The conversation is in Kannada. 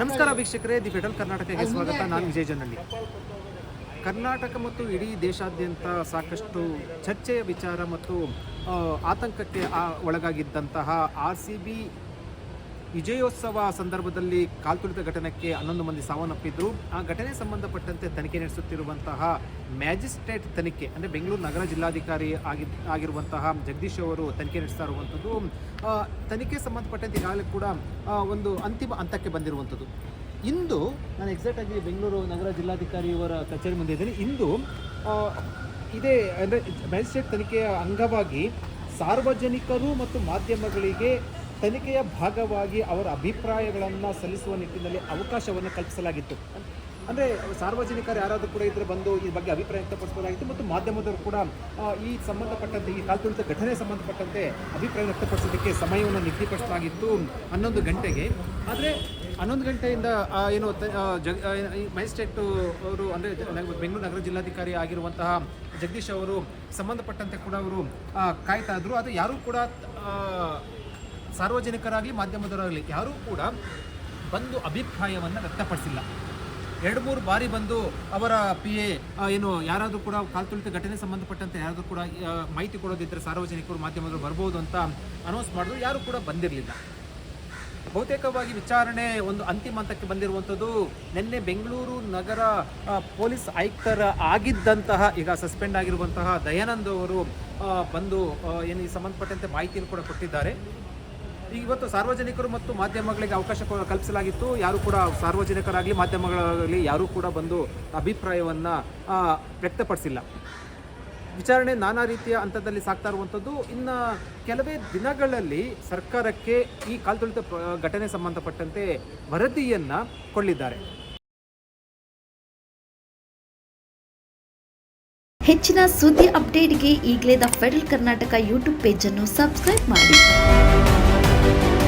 ನಮಸ್ಕಾರ ವೀಕ್ಷಕರೇ ದಿ ಫೆಡರಲ್ ಕರ್ನಾಟಕಕ್ಕೆ ಸ್ವಾಗತ. ನಾನು ವಿಜಯ ಜನಹಳ್ಳಿ ಕರ್ನಾಟಕ ಮತ್ತು ಇಡೀ ದೇಶಾದ್ಯಂತ ಸಾಕಷ್ಟು ಚರ್ಚೆಯ ವಿಚಾರ ಮತ್ತು ಆತಂಕಕ್ಕೆ ಒಳಗಾಗಿದ್ದಂತಹ ಆರ್ ಸಿ ಬಿ ವಿಜಯೋತ್ಸವ ಸಂದರ್ಭದಲ್ಲಿ ಕಾಲ್ತುಳಿತ ಘಟನೆಗೆ ಹನ್ನೊಂದು ಮಂದಿ ಸಾವನ್ನಪ್ಪಿದ್ರು. ಆ ಘಟನೆ ಸಂಬಂಧಪಟ್ಟಂತೆ ತನಿಖೆ ನಡೆಸುತ್ತಿರುವಂತಹ ಮ್ಯಾಜಿಸ್ಟ್ರೇಟ್ ತನಿಖೆ, ಅಂದರೆ ಬೆಂಗಳೂರು ನಗರ ಜಿಲ್ಲಾಧಿಕಾರಿ ಆಗಿ, ಆಗಿರುವಂತಹ ಜಗದೀಶ್ ಅವರು ತನಿಖೆ ನಡೆಸ್ತಾ ಇರುವಂಥದ್ದು. ತನಿಖೆ ಸಂಬಂಧಪಟ್ಟಂತೆ ಈಗಾಗಲೇ ಕೂಡ ಒಂದು ಅಂತಿಮ ಹಂತಕ್ಕೆ ಬಂದಿರುವಂಥದ್ದು. ಇಂದು, ನಾನು ಎಕ್ಸಾಕ್ಟ್ ಆಗಿ ಬೆಂಗಳೂರು ನಗರ ಜಿಲ್ಲಾಧಿಕಾರಿಯವರ ಕಚೇರಿ ಮುಂದೆ ಇದ್ದೀನಿ. ಇಂದು ಇದೇ, ಅಂದರೆ ಮ್ಯಾಜಿಸ್ಟ್ರೇಟ್ ತನಿಖೆಯ ಅಂಗವಾಗಿ ಸಾರ್ವಜನಿಕರು ಮತ್ತು ಮಾಧ್ಯಮಗಳಿಗೆ ತನಿಖೆಯ ಭಾಗವಾಗಿ ಅವರ ಅಭಿಪ್ರಾಯಗಳನ್ನು ಸಲ್ಲಿಸುವ ನಿಟ್ಟಿನಲ್ಲಿ ಅವಕಾಶವನ್ನು ಕಲ್ಪಿಸಲಾಗಿತ್ತು. ಅಂದರೆ ಸಾರ್ವಜನಿಕರು ಯಾರಾದರೂ ಕೂಡ ಇದ್ರೆ ಬಂದು ಈ ಬಗ್ಗೆ ಅಭಿಪ್ರಾಯ ವ್ಯಕ್ತಪಡಿಸಬಹುದಾಗಿತ್ತು ಮತ್ತು ಮಾಧ್ಯಮದವರು ಕೂಡ ಈ ಸಂಬಂಧಪಟ್ಟಂತೆ, ಈ ಕಾಲ್ತುಳಿತ ಘಟನೆ ಸಂಬಂಧಪಟ್ಟಂತೆ ಅಭಿಪ್ರಾಯ ವ್ಯಕ್ತಪಡಿಸೋದಕ್ಕೆ ಸಮಯವನ್ನು ನಿಗದಿಪಡಿಸಲಾಗಿತ್ತು ಹನ್ನೊಂದು ಗಂಟೆಗೆ. ಆದರೆ ಹನ್ನೊಂದು ಗಂಟೆಯಿಂದ ಏನು ಜಗ್ ಮ್ಯಾಜಿಸ್ಟ್ರೇಟ್ ಅವರು ಅಂದರೆ ಬೆಂಗಳೂರು ನಗರ ಜಿಲ್ಲಾಧಿಕಾರಿ ಆಗಿರುವಂತಹ ಜಗದೀಶ್ ಅವರು ಸಂಬಂಧಪಟ್ಟಂತೆ ಕೂಡ ಅವರು ಕಾಯ್ತಾ ಇದ್ರು. ಅದು ಯಾರೂ ಕೂಡ ಸಾರ್ವಜನಿಕರಾಗಲಿ ಮಾಧ್ಯಮದವರಾಗಲಿ ಯಾರೂ ಕೂಡ ಬಂದು ಅಭಿಪ್ರಾಯವನ್ನು ವ್ಯಕ್ತಪಡಿಸಿಲ್ಲ. ಎರಡು ಮೂರು ಬಾರಿ ಬಂದು ಅವರ ಪಿ ಎ ಏನು, ಯಾರಾದರೂ ಕೂಡ ಕಾಲ್ತುಳಿತ ಘಟನೆ ಸಂಬಂಧಪಟ್ಟಂತೆ ಯಾರಾದರೂ ಕೂಡ ಮಾಹಿತಿ ಕೊಡೋದಿದ್ದರೆ ಸಾರ್ವಜನಿಕರು, ಮಾಧ್ಯಮದವರು ಬರ್ಬೋದು ಅಂತ ಅನೌನ್ಸ್ ಮಾಡಿದ್ರು, ಯಾರೂ ಕೂಡ ಬಂದಿರಲಿಲ್ಲ. ಬಹುತೇಕವಾಗಿ ವಿಚಾರಣೆ ಒಂದು ಅಂತಿಮ ಹಂತಕ್ಕೆ ಬಂದಿರುವಂಥದ್ದು ನಿನ್ನೆ ಬೆಂಗಳೂರು ನಗರ ಪೊಲೀಸ್ ಆಯುಕ್ತರ ಆಗಿದ್ದಂತಹ, ಈಗ ಸಸ್ಪೆಂಡ್ ಆಗಿರುವಂತಹ ದಯಾನಂದ್ ಅವರು ಬಂದು ಏನು ಈ ಸಂಬಂಧಪಟ್ಟಂತೆ ಮಾಹಿತಿಯನ್ನು ಕೂಡ ಕೊಟ್ಟಿದ್ದಾರೆ. ಇವತ್ತು ಸಾರ್ವಜನಿಕರು ಮತ್ತು ಮಾಧ್ಯಮಗಳಿಗೆ ಅವಕಾಶ ಕಲ್ಪಿಸಲಾಗಿತ್ತು. ಯಾರು ಕೂಡ ಸಾರ್ವಜನಿಕರಾಗಲಿ, ಮಾಧ್ಯಮಗಳಾಗಲಿ ಯಾರೂ ಕೂಡ ಬಂದು ಅಭಿಪ್ರಾಯವನ್ನು ವ್ಯಕ್ತಪಡಿಸಿಲ್ಲ. ವಿಚಾರಣೆ ನಾನಾ ರೀತಿಯ ಹಂತದಲ್ಲಿ ಸಾಗ್ತಾ ಇರುವಂಥದ್ದು ಇನ್ನು ಕೆಲವೇ ದಿನಗಳಲ್ಲಿ ಸರ್ಕಾರಕ್ಕೆ ಈ ಕಾಲ್ತುಳಿತ ಘಟನೆ ಸಂಬಂಧಪಟ್ಟಂತೆ ವರದಿಯನ್ನು ಕೊಳ್ಳಿದ್ದಾರೆ ಹೆಚ್ಚಿನ ಸುದ್ದಿ ಅಪ್ಡೇಟ್ಗೆ ಈಗಲೇ ದ ಫೆಡರಲ್ ಕರ್ನಾಟಕ ಯೂಟ್ಯೂಬ್ ಪೇಜನ್ನು ಸಬ್ಸ್ಕ್ರೈಬ್ ಮಾಡಿ. Thank you